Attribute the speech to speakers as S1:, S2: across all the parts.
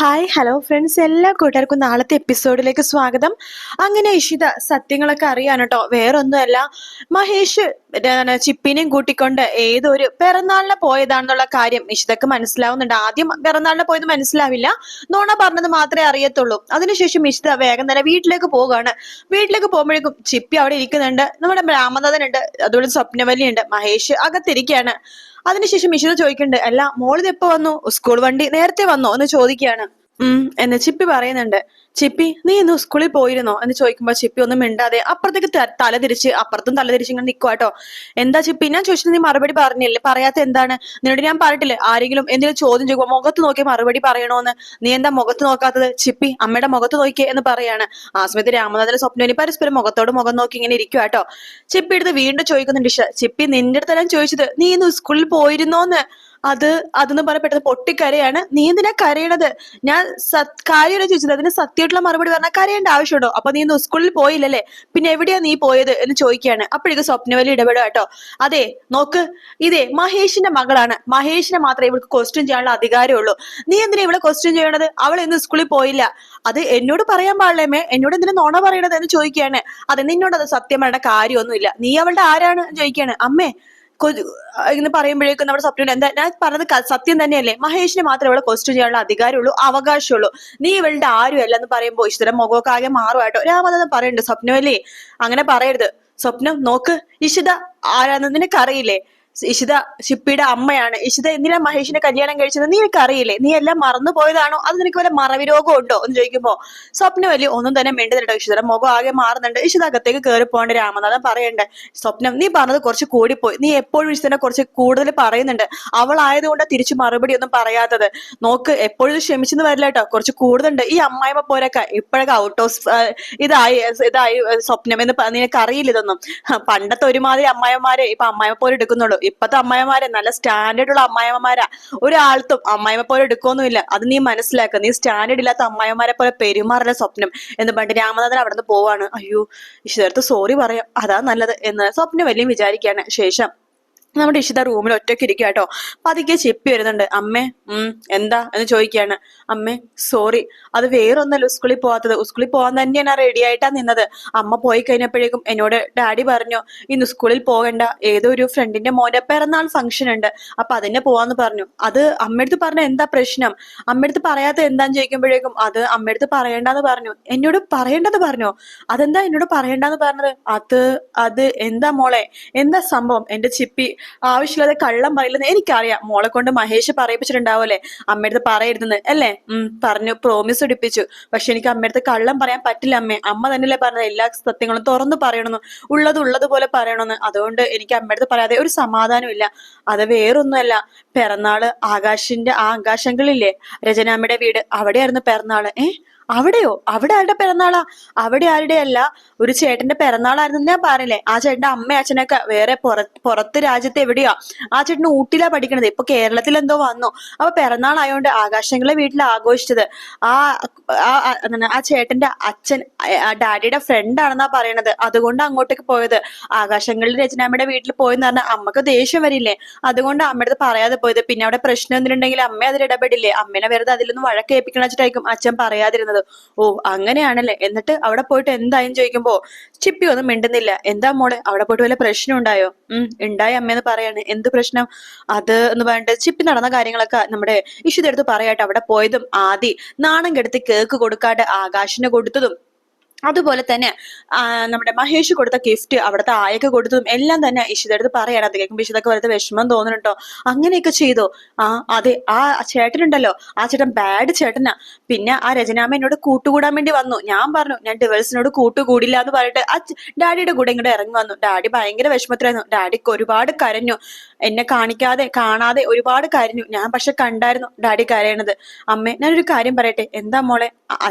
S1: Hi hello friends എല്ലാ കൂട്ടുകാർക്കും നാളത്തെ എപ്പിസോഡിലേക്ക് സ്വാഗതം. അങ്ങനെ ഇഷിത സത്യങ്ങളൊക്കെ അറിയാൻ കേട്ടോ വേറൊന്നുമല്ല മഹേഷ് ചിപ്പിനെയും കൂട്ടിക്കൊണ്ട് ഏതൊരു പിറന്നാളിന് പോയതാണെന്നുള്ള കാര്യം ഇഷിതക്ക് മനസ്സിലാവുന്നുണ്ട്. ആദ്യം പിറന്നാളിന് പോയത് മനസ്സിലാവില്ല. നോണ പറഞ്ഞത് മാത്രമേ അറിയത്തുള്ളൂ. അതിനുശേഷം ഇഷിത വേഗം തന്നെ വീട്ടിലേക്ക് പോവുകയാണ്. വീട്ടിലേക്ക് പോകുമ്പോഴേക്കും ചിപ്പി അവിടെ ഇരിക്കുന്നുണ്ട്. നമ്മുടെ രാമനാഥൻ ഉണ്ട് അതുപോലെ സ്വപ്നവല്ലി ഉണ്ട് മഹേഷ് അകത്തിരിക്കുകയാണ്. അതിനുശേഷം ഇഷിത ചോദിക്കുന്നുണ്ട് അല്ല മോളിത് എപ്പോ വന്നു? സ്കൂൾ വണ്ടി നേരത്തെ വന്നോ? എന്ന് ചോദിക്കുകയാണ്. ഉം എന്ന് ചിപ്പി പറയുന്നുണ്ട്. ചിപ്പി നീ ഇന്ന് സ്കൂളിൽ പോയിരുന്നോ? എന്ന് ചോദിക്കുമ്പോ ചിപ്പി ഒന്നും മിണ്ടാതെ അപ്പുറത്തേക്ക് തല തിരിച്ച് അപ്പുറത്തും തല തിരിച്ച് ഇങ്ങനെ കേട്ടോ എന്താ ചിപ്പി? ഞാൻ ചോദിച്ചത് നീ മറുപടി പറഞ്ഞില്ലേ? പറയാത്ത എന്താണ്? നിന്നോട് ഞാൻ പറഞ്ഞിട്ടില്ലേ? ആരെങ്കിലും എന്തെങ്കിലും ചോദ്യം ചെയ്യുമ്പോ മുഖത്ത് നോക്കി മറുപടി പറയണോന്ന്? നീ എന്താ മുഖത്ത് നോക്കാത്തത്? ചിപ്പി അമ്മയുടെ മുഖത്ത് നോക്കിയേ എന്ന് പറയാണ്. ആ സമയത്ത് രാമനാഥന്റെ സ്വപ്നവിനി പരസ്പരം മുഖത്തോട് മുഖം നോക്കി ഇങ്ങനെ ഇരിക്കുക കേട്ടോ ചിപ്പി എടുത്ത് വീണ്ടും ചോദിക്കുന്നുണ്ട് ചിപ്പി നിന്റെ അടുത്ത് ചോദിച്ചത്? നീ ഇന്ന് സ്കൂളിൽ പോയിരുന്നോന്ന്? അത് അതെന്ന് പറഞ്ഞ പെട്ടെന്ന് പൊട്ടിക്കരയാണ്. നീ എന്തിനാ കരയണത്? ഞാൻ കാര്യമാണ് ചോദിച്ചത് അതിന് സത്യമായിട്ടുള്ള മറുപടി പറഞ്ഞാൽ കരയേണ്ട ആവശ്യമുണ്ടോ? അപ്പൊ നീ സ്കൂളിൽ പോയില്ലല്ലേ? പിന്നെ എവിടെയാ നീ പോയത് എന്ന് ചോദിക്കുകയാണ്. അപ്പോഴേക്ക് സ്വപ്നവലി ഇടപെടുക കേട്ടോ. അതെ നോക്ക് ഇതേ മഹേഷിന്റെ മകളാണ്. മഹേഷിനെ മാത്രമേ ഇവൾക്ക് ക്വസ്റ്റ്യൻ ചെയ്യാനുള്ള അധികാരമുള്ളൂ നീ എന്തിനാ ഇവളെ ക്വസ്റ്റ്യൻ ചെയ്യണത്? അവൾ ഇന്ന് സ്കൂളിൽ പോയില്ല. അത് എന്നോട് പറയാൻ പാടില്ലേമേ എന്നോട് എന്തിനാ നോണ പറയണത് എന്ന് ചോദിക്കുകയാണ്. അത് നിന്നോട് അത് സത്യം പറയേണ്ട കാര്യമൊന്നുമില്ല. നീ അവളുടെ ആരാണ് ചോദിക്കുകയാണ്. അമ്മേ ഇങ്ങനെ പറയുമ്പോഴേക്കും നമ്മുടെ സ്വപ്നം എന്താ ഞാൻ പറഞ്ഞത് സത്യം തന്നെയല്ലേ? മഹേഷിന് മാത്രമേ ഇവിടെ ക്വസ്റ്റ്യൻ ചെയ്യാനുള്ള അധികാരമുള്ളൂ അവകാശമുള്ളൂ. നീ ഇവളുടെ ആരുമല്ല എന്ന് പറയുമ്പോൾ ഇഷ്ടം മുഖമൊക്കെ ആകെ മാറുമായിട്ടോ രാമനാഥൻ പറയുന്നുണ്ട് സ്വപ്നമല്ലേ? അങ്ങനെ പറയരുത്. സ്വപ്നം നോക്ക്. ഇഷിത ആരാന്ന് നിനക്കറിയില്ലേ? ഇഷിത ഷിപ്പിയുടെ അമ്മയാണ്. ഇഷിത എന്തിനാ മഹേഷിന്റെ കല്യാണം കഴിച്ചത്? നീ എനിക്ക് അറിയില്ലേ? നീ എല്ലാം മറന്നു പോയതാണോ? അത് നിനക്ക് വല്ല മറവി രോഗം ഉണ്ടോ? എന്ന് ചോദിക്കുമ്പോ സ്വപ്നം വലിയ ഒന്നും തന്നെ മിണ്ടുന്നുണ്ടോ ഇഷിതയുടെ മുഖം ആകെ മാറുന്നുണ്ട്. ഇഷിത അകത്തേക്ക് കയറി പോകേണ്ട രാമനാഥൻ പറയണ്ടേ സ്വപ്നം നീ പറഞ്ഞത് കുറച്ച് കൂടിപ്പോയി. നീ എപ്പോഴും ഇഷിതനെ കുറച്ച് കൂടുതൽ പറയുന്നുണ്ട്. അവളായതുകൊണ്ട് തിരിച്ചു മറുപടി ഒന്നും പറയാത്തത്. നോക്ക് എപ്പോഴും ക്ഷമിച്ചെന്ന് വരില്ല കേട്ടോ കുറച്ച് കൂടുതലുണ്ട്. ഈ അമ്മായിമ്മ പോരൊക്കെ ഇപ്പോഴൊക്കെ ഔട്ട് ഓഫ് ഇതായി ഇതായി സ്വപ്നം എന്ന് നിനക്ക് അറിയില്ല ഇതൊന്നും. പണ്ടത്തെ ഒരുമാതിരി അമ്മായിമാരെ ഇപ്പൊ അമ്മായിമ്മ പോലെ എടുക്കുന്നുള്ളൂ. ഇപ്പത്തെ അമ്മായിമാരെ നല്ല സ്റ്റാൻഡേർഡ് ഉള്ള അമ്മായിമാരാ ഒരാൾത്തും അമ്മായിമ്മ പോലെ എടുക്കൊന്നുമില്ല അത് നീ മനസ്സിലാക്കുക നീ സ്റ്റാൻഡേർഡ് ഇല്ലാത്ത അമ്മായിമാരെ പോലെ പെരുമാറുന്ന സ്വപ്നം. എന്ന് പറഞ്ഞിട്ട് രാമനാഥൻ അവിടെ നിന്ന് പോവാണ്. അയ്യോ ഈശ്വരത്ത് സോറി പറയാം. അതാ നല്ലത് എന്ന് സ്വപ്നം വലിയ വിചാരിക്കാണ്. ശേഷം നമ്മുടെ ഇഷിത റൂമിൽ ഒറ്റയ്ക്ക് ഇരിക്കുക കേട്ടോ. പതുക്കെ ചെപ്പി വരുന്നുണ്ട്. അമ്മേ ഉം എന്താ? എന്ന് ചോദിക്കുകയാണ്. അമ്മേ സോറി അത് വേറൊന്നല്ല സ്കൂളിൽ പോവാത്തത്. സ്കൂളിൽ പോകാൻ തന്നെയാണ് റെഡി ആയിട്ടാ നിന്നത്. അമ്മ പോയി കഴിഞ്ഞപ്പോഴേക്കും എന്നോട് ഡാഡി പറഞ്ഞു ഇന്ന് സ്കൂളിൽ പോകണ്ട. ഏതോ ഒരു ഫ്രണ്ടിന്റെ മോന്റെ പിറന്നാൾ ഫംഗ്ഷൻ ഉണ്ട്. അപ്പൊ അതിനെ പോവാന്ന് പറഞ്ഞു. അത് അമ്മയടുത്ത് പറഞ്ഞ എന്താ പ്രശ്നം? അമ്മയടുത്ത് പറയാത്ത എന്താന്ന് ചോദിക്കുമ്പോഴേക്കും അത് അമ്മയടുത്ത് പറയണ്ടെന്ന് പറഞ്ഞു. എന്നോട് പറയേണ്ടത് പറഞ്ഞു. അതെന്താ എന്നോട് പറയണ്ടെന്ന് പറഞ്ഞത്? അത് അത് എന്താ മോളെ? എന്താ സംഭവം? എന്റെ ചിപ്പി ആവശ്യമില്ലാതെ കള്ളം പറയില്ലെന്ന് എനിക്കറിയാം. മോളെ കൊണ്ട് മഹേഷ് പറയിപ്പിച്ചിട്ടുണ്ടാവൂലേ അമ്മയടുത്ത് പറയരുതെന്ന് അല്ലേ? ഉം പറഞ്ഞു പ്രോമിസ് എടുപ്പിച്ചു പക്ഷെ എനിക്ക് അമ്മയടുത്ത് കള്ളം പറയാൻ പറ്റില്ല അമ്മേ. അമ്മ തന്നെയല്ലേ പറഞ്ഞത് എല്ലാ സത്യങ്ങളും തുറന്നു പറയണമെന്ന് ഉള്ളത് ഉള്ളതുപോലെ പറയണമെന്ന് അതുകൊണ്ട് എനിക്ക് അമ്മയടുത്ത് പറയാതെ ഒരു സമാധാനമില്ല അത് വേറൊന്നുമല്ല. പിറന്നാൾ ആകാശിന്റെ ആ ആകാശങ്ങളില്ലേ? രചനാമ്മയുടെ വീട്. അവിടെയായിരുന്നു പിറന്നാൾ. ഏ? അവിടെയോ? അവിടെ ആരുടെ പിറന്നാളാ? അവിടെ ആരുടെ അല്ല. ഒരു ചേട്ടന്റെ പിറന്നാളായിരുന്നു ഞാൻ പറഞ്ഞില്ലേ. ആ ചേട്ടന്റെ അമ്മ അച്ഛനൊക്കെ വേറെ പുറത്ത് രാജ്യത്ത് എവിടെയാ? ആ ചേട്ടൻ ഊട്ടിലാ പഠിക്കണത്. ഇപ്പൊ കേരളത്തിൽ എന്തോ വന്നു. അപ്പൊ പിറന്നാളായോണ്ട് ആകാശങ്ങളെ വീട്ടിൽ ആഘോഷിച്ചത്. ആ ആ ചേട്ടന്റെ അച്ഛൻ ഡാഡിയുടെ ഫ്രണ്ട് ആണെന്നാ പറയണത്. അതുകൊണ്ട് അങ്ങോട്ടേക്ക് പോയത്. ആകാശങ്ങളിൽ രചനാമ്മയുടെ വീട്ടിൽ പോയെന്ന് പറഞ്ഞാൽ അമ്മയ്ക്ക് ദേഷ്യം വരില്ലേ? അതുകൊണ്ട് അമ്മയുടെ പറയാതെ പോയത്. പിന്നെ അവിടെ പ്രശ്നം എന്തിനുണ്ടെങ്കിൽ അമ്മ അതിൽ ഇടപെടില്ലേ? അമ്മേനെ വെറുതെ അതിലൊന്നും വഴക്കേൽപ്പിക്കണ വെച്ചിട്ടായിരിക്കും അച്ഛൻ പറയാതിരുന്നത്. ഓ അങ്ങനെയാണല്ലേ. എന്നിട്ട് അവിടെ പോയിട്ട് എന്തായും ചോദിക്കുമ്പോ ചിപ്പി ഒന്നും മിണ്ടുന്നില്ല. എന്താ മോളെ? അവിടെ പോയിട്ട് വല്ല പ്രശ്നം ഉണ്ടായോ? ഉം ഉണ്ടായി അമ്മയെന്ന് പറയാണ്. എന്ത് പ്രശ്നം? അത് എന്ന് പറഞ്ഞിട്ട് ചിപ്പി നടന്ന കാര്യങ്ങളൊക്കെ നമ്മുടെ ഇഷിതെടുത്ത് പറയാട്ടെ. അവിടെ പോയതും ആദി നാണം കെടുത്ത് കേക്ക് കൊടുക്കാണ്ട് ആകാശിന് കൊടുത്തതും അതുപോലെ തന്നെ നമ്മുടെ മഹേഷ് കൊടുത്ത ഗിഫ്റ്റ് അവിടുത്തെ ആയൊക്കെ കൊടുത്തതും എല്ലാം തന്നെ ഇഷിതടുത്ത് പറയാണ്. അത് കേൾക്കുമ്പോൾ ഇഷിതൊക്കെ വെറുതെ വിഷമം തോന്നുന്നുണ്ടോ? അങ്ങനെയൊക്കെ ചെയ്തോ. ആ അതെ ആ ചേട്ടനുണ്ടല്ലോ. ആ ചേട്ടൻ ബാഡ് ചേട്ടനാ. പിന്നെ ആ രചനാമ്മ എന്നോട് കൂട്ടുകൂടാൻ വേണ്ടി വന്നു. ഞാൻ പറഞ്ഞു ഞാൻ ഡിവേഴ്സിനോട് കൂട്ടുകൂടില്ല എന്ന് പറഞ്ഞിട്ട് ആ ഡാഡിയുടെ കൂടെ ഇങ്ങോട്ട് ഇറങ്ങി വന്നു. ഡാഡി ഭയങ്കര വിഷമത്തിലായിരുന്നു. ഡാഡിക്ക് ഒരുപാട് കരഞ്ഞു. എന്നെ കാണിക്കാതെ കാണാതെ ഒരുപാട് കരഞ്ഞു ഞാൻ പക്ഷെ കണ്ടായിരുന്നു ഡാഡി കരയണത്. അമ്മേ ഞാനൊരു കാര്യം പറയട്ടെ? എന്താ മോളെ?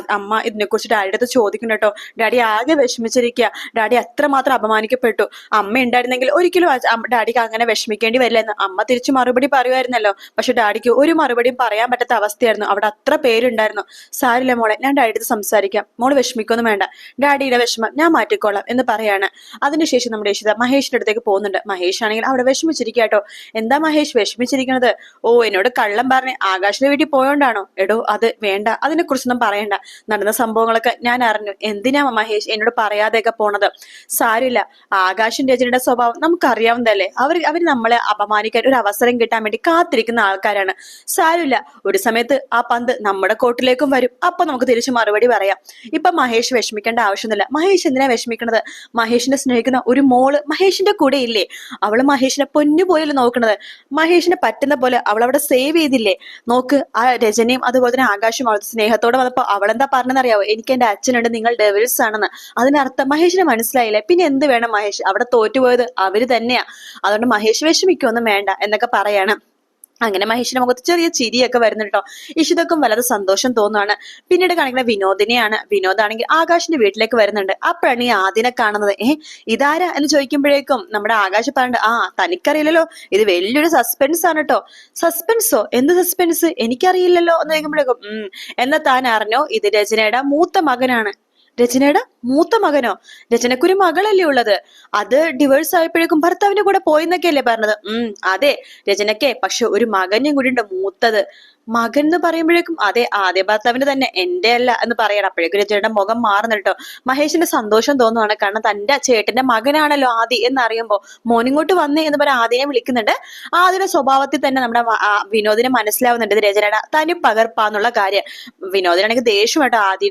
S1: അമ്മ ഇതിനെ കുറിച്ച് ഡാഡിയുടെ അടുത്ത് ചോദിക്കണം കേട്ടോ. ഡാഡി ആകെ വിഷമിച്ചിരിക്കുക. ഡാഡി അത്രമാത്രം അപമാനിക്കപ്പെട്ടു. അമ്മ ഉണ്ടായിരുന്നെങ്കിൽ ഒരിക്കലും ഡാഡിക്ക് അങ്ങനെ വിഷമിക്കേണ്ടി വരില്ലെന്ന് അമ്മ തിരിച്ചു മറുപടി പറയുമായിരുന്നല്ലോ. പക്ഷെ ഡാഡിക്ക് ഒരു മറുപടിയും പറയാൻ പറ്റാത്ത അവസ്ഥയായിരുന്നു. അവിടെ അത്ര പേരുണ്ടായിരുന്നു. സാരില്ല മോളെ ഞാൻ ഡാഡിയുടെ സംസാരിക്കാം. മോൾ വിഷമിക്കൊന്നും വേണ്ട. ഡാഡിയുടെ വിഷമം ഞാൻ മാറ്റിക്കോളാം എന്ന് പറയാണ്. അതിനുശേഷം നമ്മുടെ ഇഷിത മഹേഷിന്റെ അടുത്തേക്ക് പോകുന്നുണ്ട്. മഹേഷ് ആണെങ്കിൽ അവിടെ വിഷമിച്ചിരിക്കുക കേട്ടോ എന്താ മഹേഷ് വിഷമിച്ചിരിക്കുന്നത്? ഓ എന്നോട് കള്ളം പറഞ്ഞ് ആകാശിന്റെ വീട്ടിൽ പോയോണ്ടാണോ? എടോ അത് വേണ്ട. അതിനെ കുറിച്ചൊന്നും പറയണ്ട. നടന്ന സംഭവങ്ങളൊക്കെ ഞാൻ അറിഞ്ഞു. എന്തിനാ മഹേഷ് എന്നോട് പറയാതെയൊക്കെ പോണത്? സാരില്ല ആകാശും രചനയുടെ സ്വഭാവം നമുക്കറിയാവുന്നതല്ലേ? അവർ അവർ നമ്മളെ അപമാനിക്കാൻ ഒരു അവസരം കിട്ടാൻ വേണ്ടി കാത്തിരിക്കുന്ന ആൾക്കാരാണ്. സാരില്ല ഒരു സമയത്ത് ആ പന്ത് നമ്മുടെ കോട്ടിലേക്കും വരും. അപ്പൊ നമുക്ക് തിരിച്ചു മറുപടി പറയാം. ഇപ്പൊ മഹേഷ് വിഷമിക്കേണ്ട ആവശ്യമൊന്നുമില്ല. മഹേഷ് എന്തിനാ വിഷമിക്കണത്? മഹേഷിനെ സ്നേഹിക്കുന്ന ഒരു മോൾ മഹേഷിന്റെ കൂടെ ഇല്ലേ? അവൾ മഹേഷിനെ പൊന്നു പോയല്ലേ നോക്കുന്നത്. മഹേഷിന് പറ്റുന്ന പോലെ അവൾ അവിടെ സേവ് ചെയ്തില്ലേ? നോക്ക് ആ രചനയും അതുപോലെ തന്നെ ആകാശും അവൾ സ്നേഹത്തോടെ വന്നപ്പോ അവളെന്താ പറഞ്ഞെന്നറിയാവോ? എനിക്ക് എന്റെ അച്ഛനുണ്ട് നിങ്ങൾ ഡെവിൾസ് ആണെന്ന്. അതിനർത്ഥം മഹേഷിന് മനസ്സിലായില്ലേ? പിന്നെ എന്ത് വേണം മഹേഷ്? അവിടെ തോറ്റുപോയത് അവർ തന്നെയാ. അതുകൊണ്ട് മഹേഷ് വിഷമിക്കൊന്നും വേണ്ട എന്നൊക്കെ പറയാണ്. അങ്ങനെ മഹേഷിന്റെ മുഖത്ത് ചെറിയ ചിരിയൊക്കെ വരുന്നു കേട്ടോ ഇഷിതക്കും വളരെ സന്തോഷം തോന്നുവാണ്. പിന്നീട് കാണിക്കുന്ന വിനോദിനെയാണ്. വിനോദാണെങ്കിൽ ആകാശിന്റെ വീട്ടിലേക്ക് വരുന്നുണ്ട്. അപ്പോഴാണ് ഈ ആദിനെ കാണുന്നത് ഏഹ് ഇതാരാ? എന്ന് ചോദിക്കുമ്പോഴേക്കും നമ്മുടെ ആകാശ് പറഞ്ഞിട്ട് ആ തനിക്കറിയില്ലല്ലോ. ഇത് വലിയൊരു സസ്പെൻസ് ആണ് കേട്ടോ സസ്പെൻസോ എന്ത് സസ്പെൻസ് എനിക്കറിയില്ലല്ലോ. എന്ന് ചോദിക്കുമ്പോഴേക്കും ഉം എന്നാ താൻ അറിഞ്ഞോ? ഇത് രചനയുടെ മൂത്ത മകനാണ്. രചനയുടെ മൂത്ത മകനോ? രചനക്കൊരു മകളല്ലേ ഉള്ളത്. അത് ഡിവോഴ്സ് ആയപ്പോഴേക്കും ഭർത്താവിന്റെ കൂടെ പോയെന്നൊക്കെയല്ലേ പറഞ്ഞത്. ഉം അതെ രചനയ്ക്ക് പക്ഷെ ഒരു മകനും കൂടി ഉണ്ട് മൂത്തത്. മകൻ എന്ന് പറയുമ്പോഴേക്കും അതെ ആദ്യ ഭർത്താവിന്റെ തന്നെ എന്റെ അല്ല എന്ന് പറയണം. അപ്പോഴേക്കും രചനയുടെ മുഖം മാറുന്നു കേട്ടോ. മഹേഷിന്റെ സന്തോഷം തോന്നുവാണ്. കാരണം തന്റെ ചേട്ടന്റെ മകനാണല്ലോ ആദി എന്നറിയുമ്പോ മോനിങ്ങോട്ട് വന്നേ എന്ന് പറഞ്ഞ ആദിനെ വിളിക്കുന്നുണ്ട്. ആദിയുടെ സ്വഭാവത്തിൽ തന്നെ നമ്മുടെ വിനോദിനെ മനസ്സിലാവുന്നുണ്ട് ഇത് രചനയുടെ തനി പകർപ്പാന്നുള്ള കാര്യം. വിനോദിനാണെങ്കിൽ ദേഷ്യമായിട്ടോ ആദ്യ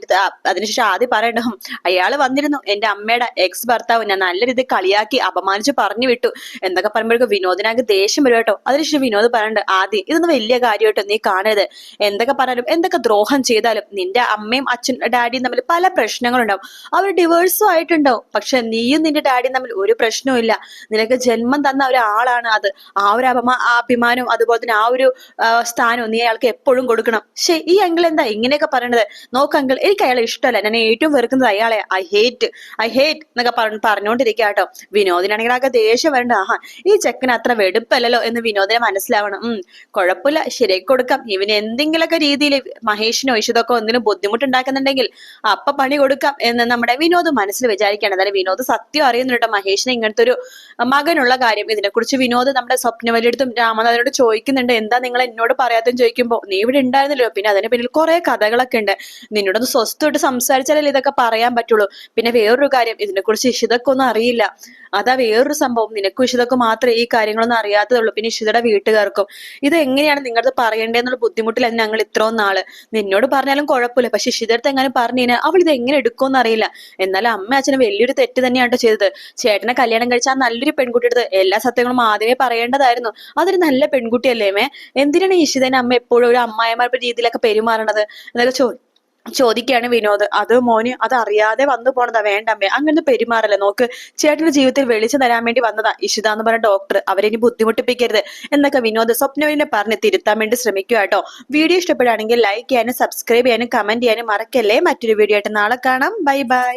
S1: അതിനുശേഷം ആദ്യം പറയണം "ഹും, അയാൾ വന്നിരുന്നു. എന്റെ അമ്മയുടെ എക്സ് ഭർത്താവ് ഞാൻ നല്ല രീതിയിൽ കളിയാക്കി അപമാനിച്ച് പറഞ്ഞു വിട്ടു. എന്തൊക്കെ പറയുമ്പോഴേക്കും വിനോദിനാക്ക് ദേഷ്യം വരും കേട്ടോ. അതിനുശേഷം വിനോദ് പറയണ്ട് ആദ്യം ഇതൊന്നും വലിയ കാര്യമായിട്ടോ നീ കാണരുത്. എന്തൊക്കെ പറഞ്ഞാലും എന്തൊക്കെ ദ്രോഹം ചെയ്താലും നിന്റെ അമ്മയും അച്ഛൻ ഡാഡിയും തമ്മിൽ പല പ്രശ്നങ്ങളുണ്ടാവും. അവർ ഡിവേഴ്സും ആയിട്ടുണ്ടാവും. പക്ഷെ നീയും നിന്റെ ഡാഡിയും തമ്മിൽ ഒരു പ്രശ്നവും ഇല്ല. നിനക്ക് ജന്മം തന്ന ഒരാളാണ് അത്. ആ ഒരു അപമാ അഭിമാനവും അതുപോലെ തന്നെ ആ ഒരു സ്ഥാനവും നീ അയാൾക്ക് എപ്പോഴും കൊടുക്കണം. ശേ ഈ അങ്കിൾ എന്താ ഇങ്ങനെയൊക്കെ പറയണത്? നോക്ക് അങ്കിൾ എനിക്ക് അയാളെ ഇഷ്ടമല്ല. ഞാൻ ഏറ്റവും വെറുക്കുന്നത് അയാളെ ഐ ഹേറ്റ് ഐ ഹേറ്റ് എന്നൊക്കെ പറഞ്ഞു പറഞ്ഞുകൊണ്ടിരിക്കുക കേട്ടോ വിനോദിനാണെങ്കിൽ ആകെ ദേഷ്യം വരണ്ട. ആഹാ ഈ ചെക്കന് അത്ര വെടുപ്പല്ലല്ലോ എന്ന് വിനോദിനെ മനസ്സിലാവണം. ഉം കുഴപ്പമില്ല. ശരിയാക്കി കൊടുക്കാം. ഇവന് എന്തെങ്കിലുമൊക്കെ രീതിയിൽ മഹേഷിനോ ഇഷിതൊക്കെ എന്തെങ്കിലും ബുദ്ധിമുട്ടുണ്ടാക്കുന്നുണ്ടെങ്കിൽ അപ്പൊ പണി കൊടുക്കാം എന്ന് നമ്മുടെ വിനോദ് മനസ്സിൽ വിചാരിക്കുകയാണ്. അതായത് വിനോദ് സത്യം അറിയുന്നുണ്ട്. മഹേഷിനെ ഇങ്ങനത്തെ ഒരു മകനുള്ള കാര്യം. ഇതിനെക്കുറിച്ച് വിനോദ് നമ്മുടെ സ്വപ്നവലിയെടുത്തും രാമനാഥനോട് ചോദിക്കുന്നുണ്ട്. എന്താ നിങ്ങൾ എന്നോട് പറയാത്തെന്ന് ചോദിക്കുമ്പോൾ നീ ഇവിടെ ഉണ്ടായിരുന്നല്ലോ. പിന്നെ അതിന് പിന്നിൽ കുറെ കഥകളൊക്കെ ഉണ്ട്. നിന്നോടൊന്ന് സ്വസ്ഥമായിട്ട് സംസാരിച്ചാലല്ലേ ഇതൊക്കെ പറയാൻ പറ്റുള്ളൂ? പിന്നെ വേറൊരു കാര്യം ഇതിനെക്കുറിച്ച് കുറിച്ച് ഒന്നും അറിയില്ല. അതാ വേറൊരു സംഭവം. നിനക്കും ഇഷിതൊക്കെ മാത്രമേ ഈ കാര്യങ്ങളൊന്നും അറിയാത്തതുള്ളൂ. പിന്നെ ഇഷിതയുടെ വീട്ടുകാർക്കും. ഇത് എങ്ങനെയാണ് നിങ്ങളത് പറയേണ്ടതെന്നുള്ള ബുദ്ധിമുട്ടിലാണ് ഞങ്ങൾ ഇത്രയും നാൾ. നിന്നോട് പറഞ്ഞാലും കുഴപ്പമില്ല. പക്ഷെ ഇഷിതടുത്ത് എങ്ങനെ പറഞ്ഞു കഴിഞ്ഞാൽ അവൾ ഇത് എങ്ങനെ എടുക്കുമെന്ന് അറിയില്ല. എന്നാലും അമ്മ അച്ഛന് വലിയൊരു തെറ്റ് തന്നെയാണ് ചെയ്തത്. ചേട്ടനെ കല്യാണം കഴിച്ച ആ നല്ലൊരു പെൺകുട്ടിയുടെ എല്ലാ സത്യങ്ങളും ആദ്യമേ പറയേണ്ടതായിരുന്നു. അതൊരു നല്ല പെൺകുട്ടിയല്ലേ മേ? എന്തിനാണ് ഇഷിതനെ അമ്മ എപ്പോഴും ഒരു അമ്മായിമാരുടെ രീതിയിലൊക്കെ പെരുമാറണത്? എന്നൊക്കെ ചോ ചോദിക്കുകയാണ് വിനോദ്. അത് മോന് അത് അറിയാതെ വന്നു പോണതാ. വേണ്ടമ്മേ അങ്ങനെ പെരുമാറല്ല. നോക്ക് ചേട്ടന്റെ ജീവിതത്തിൽ വെളിച്ചു തരാൻ വേണ്ടി വന്നതാ ഇഷിത എന്ന് പറഞ്ഞ ഡോക്ടർ അവരെ ബുദ്ധിമുട്ടിപ്പിക്കരുത്. എന്നൊക്കെ വിനോദ് സ്വപ്നവിനെ പറഞ്ഞ് തിരുത്താൻ വേണ്ടി ശ്രമിക്കുക കേട്ടോ വീഡിയോ ഇഷ്ടപ്പെടുകയാണെങ്കിൽ ലൈക്ക് ചെയ്യാനും സബ്സ്ക്രൈബ് ചെയ്യാനും കമന്റ് ചെയ്യാനും മറക്കല്ലേ? മറ്റൊരു വീഡിയോ ആയിട്ട് നാളെ കാണാം. Bye bye